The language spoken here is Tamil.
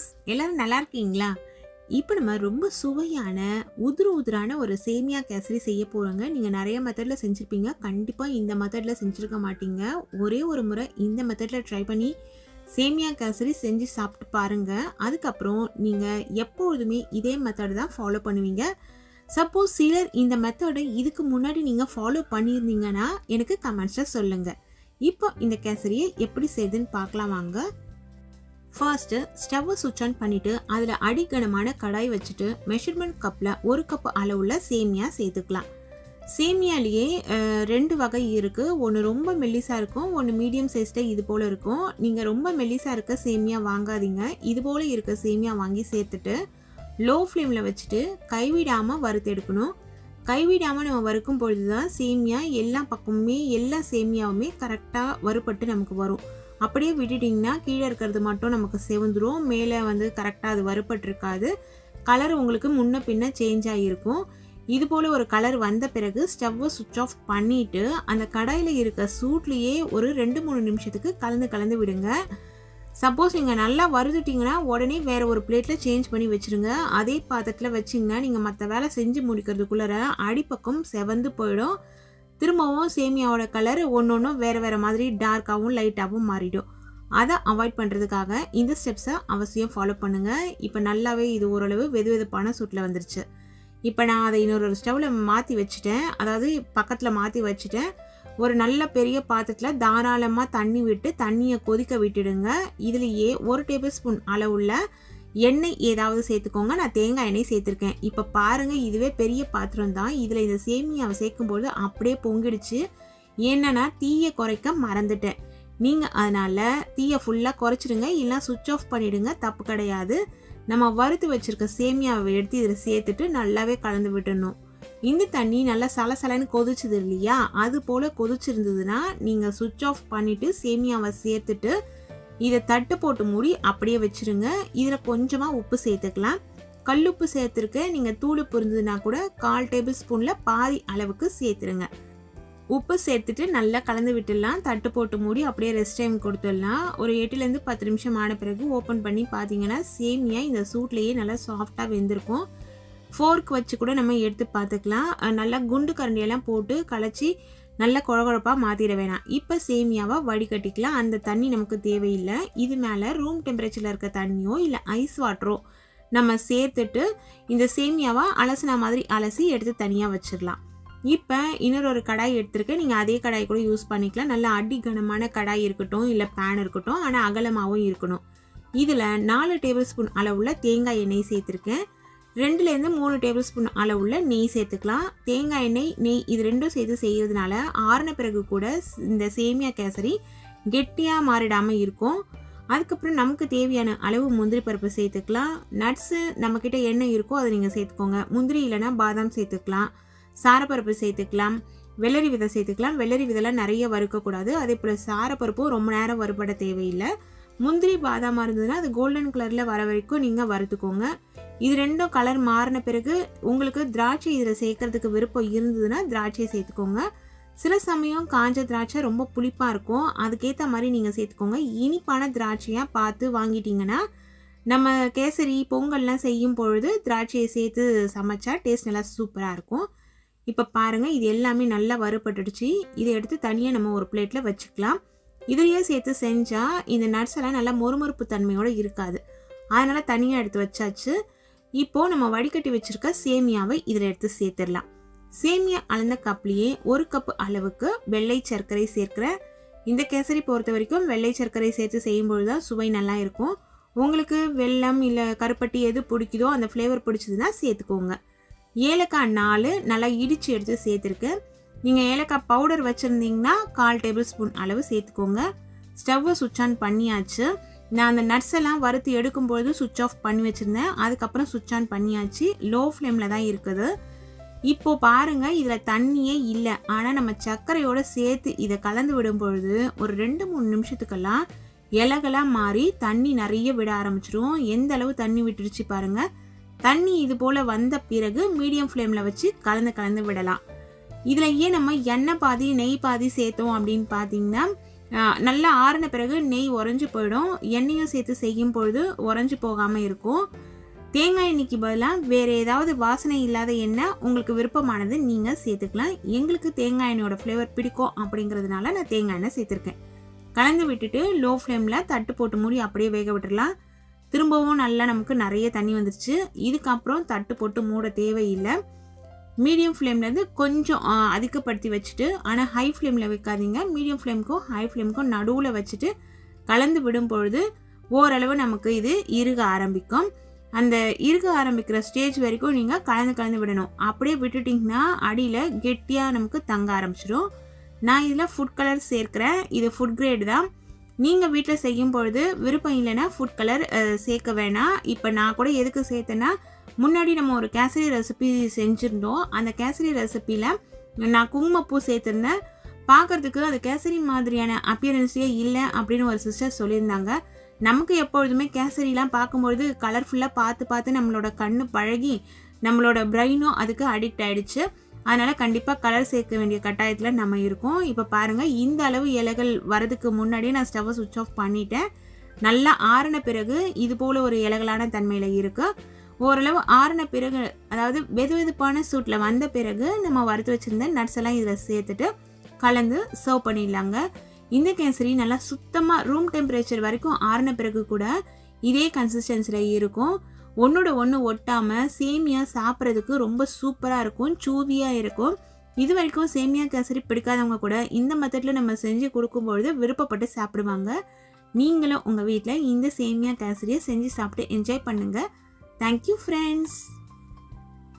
வியூவர்ஸ் எல்லோரும் நல்லா இருக்கீங்களா? இப்போ நம்ம ரொம்ப சுவையான உதிரு உதிரான ஒரு சேமியா கேசரி செய்ய போகிறோங்க நீங்கள் நிறைய மெத்தடில் செஞ்சுருப்பீங்க. கண்டிப்பாக இந்த மெத்தடில் செஞ்சுருக்க மாட்டீங்க. ஒரே ஒரு முறை இந்த மெத்தடில் ட்ரை பண்ணி சேமியா கேசரி செஞ்சு சாப்பிட்டு பாருங்கள் அதுக்கப்புறம் நீங்கள் எப்பொழுதுமே இதே மெத்தடு தான் ஃபாலோ பண்ணுவீங்க. சப்போஸ் சிலர் இந்த மெத்தடை இதுக்கு முன்னாடி நீங்கள் ஃபாலோ பண்ணியிருந்தீங்கன்னா எனக்கு கமெண்ட்ஸில் சொல்லுங்கள் இப்போ இந்த கேசரியை எப்படி செய்யுதுன்னு பார்க்கலாம் வாங்க. ஃபர்ஸ்ட்டு ஸ்டவ்வை சுவிட்ச் ஆன் பண்ணிவிட்டு அதில் அடிக்கனமான கடாய் வச்சுட்டு மெஷர்மெண்ட் கப்பில் ஒரு கப் அளவுள்ள சேமியா சேர்த்துக்கலாம். சேமியாலேயே ரெண்டு வகை இருக்குது ஒன்று ரொம்ப மெல்லிசாக இருக்கும் ஒன்று மீடியம் சைஸில் இது போல் இருக்கும். நீங்கள் ரொம்ப மெல்லிசாக இருக்க சேமியா வாங்காதீங்க. இது போல் இருக்க சேமியா வாங்கி சேர்த்துட்டு லோ ஃப்ளேமில் வச்சுட்டு கைவிடாமல் வறுத்தெடுக்கணும் கைவிடாமல் நம்ம வறுக்கும் பொழுது தான் சேமியா எல்லா பக்கமுமே எல்லா சேமியாவுமே கரெக்டாக வறுபட்டு நமக்கு வரும். அப்படியே விட்டுட்டிங்கன்னா கீழே இருக்கிறது மட்டும் நமக்கு செவந்துடும் மேலே வந்து கரெக்டாக அது வறுபட்டிருக்காது. கலர் உங்களுக்கு முன்ன பின்ன சேஞ்ச் ஆகியிருக்கும். இது போல் ஒரு கலர் வந்த பிறகு ஸ்டவ்வை சுவிட்ச் ஆஃப் பண்ணிவிட்டு அந்த கடாயில் இருக்க சூட்லேயே ஒரு ரெண்டு மூணு நிமிஷத்துக்கு கலந்து கலந்து விடுங்க. சப்போஸ் நீங்கள் நல்லா வறுத்துட்டிங்கன்னா உடனே வேறு ஒரு பிளேட்டில் சேஞ்ச் பண்ணி வச்சுருங்க. அதே பாத்திரத்தில் வச்சிங்கன்னா நீங்கள் மற்ற வேலை செஞ்சு முடிக்கிறதுக்குள்ளார அடிப்பக்கம் செவந்து போயிடும். திரும்பவும் சேமியாவோட கலர் ஒன்று ஒன்றும் வேறு வேறு மாதிரி டார்க்காகவும் லைட்டாகவும் மாறிடும். அதை அவாய்ட் பண்ணுறதுக்காக இந்த ஸ்டெப்ஸை அவசியம் ஃபாலோ பண்ணுங்கள் இப்போ நல்லாவே இது ஓரளவு வெது வெதுப்பான சூட்டில் வந்துருச்சு. இப்போ நான் அதை இன்னொரு ஸ்டவ்வில் மாற்றி வச்சுட்டேன். அதாவது பக்கத்தில் மாற்றி வச்சுட்டேன். ஒரு நல்ல பெரிய பாத்திரத்தில் தாராளமாக தண்ணி விட்டு தண்ணியை கொதிக்க விட்டுடுங்க. இதுலேயே ஒரு டேபிள் ஸ்பூன் அளவுள்ள எண்ணெய் ஏதாவது சேர்த்துக்கோங்க. நான் தேங்காய் எண்ணெய் சேர்த்துருக்கேன். இப்போ பாருங்கள் இதுவே பெரிய பாத்திரம் தான். இதில் இந்த சேமியாவை சேர்க்கும்போது அப்படியே பொங்கிடுச்சு. என்னன்னா தீயை குறைக்க மறந்துட்டேன். நீங்கள் அதனால் தீயை ஃபுல்லாக குறைச்சிடுங்க. இல்லைனா சுவிட்ச் ஆஃப் பண்ணிவிடுங்க தப்பு கிடையாது. நம்ம வறுத்து வச்சுருக்க சேமியாவை எடுத்து இதில் சேர்த்துட்டு நல்லாவே கலந்து விட்டுடணும். இந்த தண்ணி நல்லா சலசலன்னு கொதிச்சுது இல்லையா? அது போல் கொதிச்சிருந்ததுன்னா நீங்கள் சுவிட்ச் ஆஃப் பண்ணிவிட்டு சேமியாவை சேர்த்துட்டு இதை தட்டு போட்டு மூடி அப்படியே வச்சுருங்க. இதில் கொஞ்சமாக உப்பு சேர்த்துக்கலாம். கல்லுப்பு சேர்த்துருக்க நீங்கள் தூள் இருந்ததுன்னா கூட கால் டேபிள் ஸ்பூனில் பாதி அளவுக்கு சேர்த்துருங்க. உப்பு சேர்த்துட்டு நல்லா கலந்து விட்டுடலாம். தட்டு போட்டு மூடி அப்படியே ரெஸ்ட் டைம் கொடுத்துடலாம். ஒரு எட்டுலேருந்து பத்து நிமிஷம் ஆன பிறகு ஓப்பன் பண்ணி பார்த்தீங்கன்னா சேமியா இந்த சூட்லேயே நல்லா சாஃப்டாக வெந்திருக்கும். ஃபோர்க் வச்சு கூட நம்ம எடுத்து பார்த்துக்கலாம். நல்லா குண்டு கரண்டியெல்லாம் போட்டு கலச்சி நல்ல குழகுழப்பாக மாற்றிட வேணாம். இப்போ சேமியாவை வடிகட்டிக்கலாம். அந்த தண்ணி நமக்கு தேவையில்லை. இது மேலே ரூம் டெம்பரேச்சரில் இருக்க தண்ணியோ இல்லை ஐஸ் வாட்டரோ நம்ம சேர்த்துட்டு இந்த சேமியாவை அலசின மாதிரி அலசி எடுத்து தனியாக வச்சிடலாம் இப்போ இன்னொரு ஒரு கடாய் எடுத்திருக்கேன். நீங்கள் அதே கடாய் கூட யூஸ் பண்ணிக்கலாம். நல்ல அடி கனமான கடாய் இருக்கட்டும் இல்லை பேன் இருக்கட்டும் ஆனால் அகலமாகவும் இருக்கணும். இதில் நாலு டேபிள் ஸ்பூன் அளவுள்ள தேங்காய் எண்ணெய் சேர்த்துருக்கேன். ரெண்டுலேருந்து மூணு டேபிள் ஸ்பூன் அளவுள்ள நெய் சேர்த்துக்கலாம். தேங்காய் எண்ணெய் நெய் இது ரெண்டும் சேர்த்து செய்கிறதுனால ஆறின பிறகு கூட இந்த சேமியா கேசரி கெட்டியாக மாறிடாமல் இருக்கும். அதுக்கப்புறம் நமக்கு தேவையான அளவு முந்திரி பருப்பு சேர்த்துக்கலாம். நட்ஸு நம்மக்கிட்ட எண்ணெய் இருக்கோ அதை நீங்கள் சேர்த்துக்கோங்க. முந்திரி இல்லைன்னா பாதாம் சேர்த்துக்கலாம். சாரப்பருப்பு சேர்த்துக்கலாம். வெள்ளரி விதை சேர்த்துக்கலாம். வெள்ளரி விதைலாம் நிறைய வறுக்கக்கூடாது. அதே போல் சாரப்பருப்பும் ரொம்ப நேரம் வறுபட தேவையில்லை. முந்திரி பாதாமாக இருந்ததுன்னா அது கோல்டன் கலரில் வர வரைக்கும் நீங்கள் வறுத்துக்கோங்க. இது ரெண்டும் கலர் மாறின பிறகு உங்களுக்கு திராட்சை இதில் சேர்க்கறதுக்கு விருப்பம் இருந்ததுன்னா திராட்சையை சேர்த்துக்கோங்க. சில சமயம் காஞ்ச திராட்சை ரொம்ப புளிப்பாக இருக்கும். அதுக்கேற்ற மாதிரி நீங்கள் சேர்த்துக்கோங்க. இனிப்பான திராட்சையாக பார்த்து வாங்கிட்டீங்கன்னா நம்ம கேசரி பொங்கல்லாம் செய்யும் பொழுது திராட்சையை சேர்த்து சமைச்சா டேஸ்ட் நல்லா சூப்பராக இருக்கும். இப்போ பாருங்கள் இது எல்லாமே நல்லா வறுபட்டுடுச்சு. இதை எடுத்து தனியாக நம்ம ஒரு பிளேட்டில் வச்சுக்கலாம். இதையே சேர்த்து செஞ்சால் இந்த நட்ஸ் எல்லாம் நல்லா மொறுமொறுப்பு தன்மையோடு இருக்காது. அதனால் தனியாக எடுத்து வச்சாச்சு. இப்போது நம்ம வடிகட்டி வச்சுருக்க சேமியாவை இதில் எடுத்து சேர்த்துடலாம். சேமியா அளந்த கப்லேயே ஒரு கப் அளவுக்கு வெள்ளை சர்க்கரை சேர்க்கிறேன் இந்த கேசரி பொறுத்த வரைக்கும் வெள்ளை சர்க்கரை சேர்த்து செய்யும்பொழுது தான் சுவை நல்லா இருக்கும். உங்களுக்கு வெள்ளம் இல்லை கருப்பட்டி எது பிடிக்குதோ அந்த ஃப்ளேவர் பிடிச்சதுன்னா சேர்த்துக்கோங்க. ஏலக்காய் நாலு நல்லா இடித்து எடுத்து சேர்த்துருக்கேன். நீங்கள் ஏலக்காய் பவுடர் வச்சுருந்தீங்கன்னா கால் டேபிள் ஸ்பூன் அளவு சேர்த்துக்கோங்க. ஸ்டவ்வை சுவிட்ச் ஆன் பண்ணியாச்சு. நான் அந்த நட்ஸ் எல்லாம் வறுத்து எடுக்கும்பொழுது சுவிட்ச் ஆஃப் பண்ணி வச்சுருந்தேன். அதுக்கப்புறம் சுவிட்ச் ஆன் பண்ணியாச்சு. லோ ஃப்ளேமில் தான் இருக்குது. இப்போது பாருங்கள் இதில் தண்ணியே இல்லை. ஆனால் நம்ம சர்க்கரையோடு சேர்த்து இதை கலந்து விடும் பொழுது ஒரு ரெண்டு மூணு நிமிஷத்துக்கெல்லாம் இலகெல்லாம் மாறி தண்ணி நிறைய விட ஆரம்பிச்சிரும். எந்த அளவு தண்ணி விட்டுருச்சு பாருங்கள் தண்ணி இது போல் வந்த பிறகு மீடியம் ஃப்ளேமில் வச்சு கலந்து கலந்து விடலாம். இதில் ஏன் நம்ம எண்ணெய் பாதி நெய் பாதி சேர்த்தோம் அப்படின்னு பார்த்தீங்கன்னா நல்லா ஆறின பிறகு நெய் உறைஞ்சி போயிடும். எண்ணெயும் சேர்த்து செய்யும் பொழுது உறைஞ்சி போகாமல் இருக்கும். தேங்காய் எண்ணெய்க்கு பதிலாக வேறு ஏதாவது வாசனை இல்லாத எண்ணெய் உங்களுக்கு விருப்பமானது நீங்கள் சேர்த்துக்கலாம். எங்களுக்கு தேங்காய் எண்ணெயோட ஃப்ளேவர் பிடிக்கும் அப்படிங்கிறதுனால நான் தேங்காய் எண்ணெய் சேர்த்துருக்கேன். கலந்து விட்டுட்டு லோ ஃப்ளேமில் தட்டு போட்டு மூடி அப்படியே வேக விட்டுடலாம் திரும்பவும் நல்லா நமக்கு நிறைய தண்ணி வந்துருச்சு. இதுக்கப்புறம் தட்டு போட்டு மூட தேவையில்லை. மீடியம் ஃப்ளேம்லேருந்து கொஞ்சம் அதிகப்படுத்தி வச்சுட்டு ஆனால் ஹை ஃப்ளேமில் வைக்காதீங்க. மீடியம் ஃப்ளேமுக்கும் ஹை ஃப்ளேமுக்கும் நடுவில் வச்சுட்டு கலந்து விடும் பொழுது ஓரளவு நமக்கு இது இறுக ஆரம்பிக்கும். அந்த இறுக ஆரம்பிக்கிற ஸ்டேஜ் வரைக்கும் நீங்கள் கலந்து கலந்து விடணும். அப்படியே விட்டுட்டிங்கன்னா அடியில் கெட்டியாக நமக்கு தங்க ஆரம்பிச்சிடும். நான் இதில் ஃபுட் கலர் சேர்க்குறேன். இது ஃபுட் கிரேடு தான். நீங்கள் வீட்டில் செய்யும் பொழுது விருப்பம் இல்லைன்னா ஃபுட் கலர் சேர்க்க வேணாம். இப்போ நான் கூட எதுக்கு சேர்த்தேன்னா முன்னாடி நம்ம ஒரு கேசரி ரெசிபி செஞ்சுருந்தோம். அந்த கேசரி ரெசிப்பியில் நான் குங்குமப்பூ சேர்த்துருந்தேன். பார்க்கறதுக்கு அது கேசரி மாதிரியான அப்பியரன்ஸே இல்லை அப்படின்னு ஒரு சிஸ்டர் சொல்லியிருந்தாங்க. நமக்கு எப்பொழுதுமே கேசரிலாம் பார்க்கும்பொழுது கலர்ஃபுல்லாக பார்த்து பார்த்து நம்மளோட கண்ணு பழகி நம்மளோட பிரெயினும் அதுக்கு அடிக்ட் ஆகிடுச்சு அதனால் கண்டிப்பாக கலர் சேர்க்க வேண்டிய கட்டாயத்தில் நம்ம இருக்கோம். இப்போ பாருங்கள் இந்த அளவு இலைகள் வரதுக்கு முன்னாடியே நான் ஸ்டவ்வை சுவிட்ச் ஆஃப் பண்ணிட்டேன். நல்லா ஆறின பிறகு இது போல் ஒரு இலைகளான தன்மையில் இருக்குது ஓரளவு ஆறின பிறகு அதாவது வெது வெதுப்பான சூட்டில் வந்த பிறகு நம்ம வறுத்து வச்சுருந்த நட்ஸ் எல்லாம் இதில் சேர்த்துட்டு கலந்து சர்வ் பண்ணிடலாங்க. இந்த கேசரி நல்லா சுத்தமாக ரூம் டெம்பரேச்சர் வரைக்கும் ஆறின பிறகு கூட இதே கன்சிஸ்டன்சியில் இருக்கும். ஒன்றோட ஒன்று ஒட்டாமல் சேமியா சாப்பிட்றதுக்கு ரொம்ப சூப்பராக இருக்கும் சூவியாக இருக்கும். இது வரைக்கும் சேமியா கேசரி பிடிக்காதவங்க கூட இந்த மெத்தடில் நம்ம செஞ்சு கொடுக்கும்பொழுது விருப்பப்பட்டு சாப்பிடுவாங்க. நீங்களும் உங்கள் வீட்டில் இந்த சேமியா கேசரியை செஞ்சு சாப்பிட்டு என்ஜாய் பண்ணுங்கள் தேங்க்யூ ஃப்ரெண்ட்ஸ்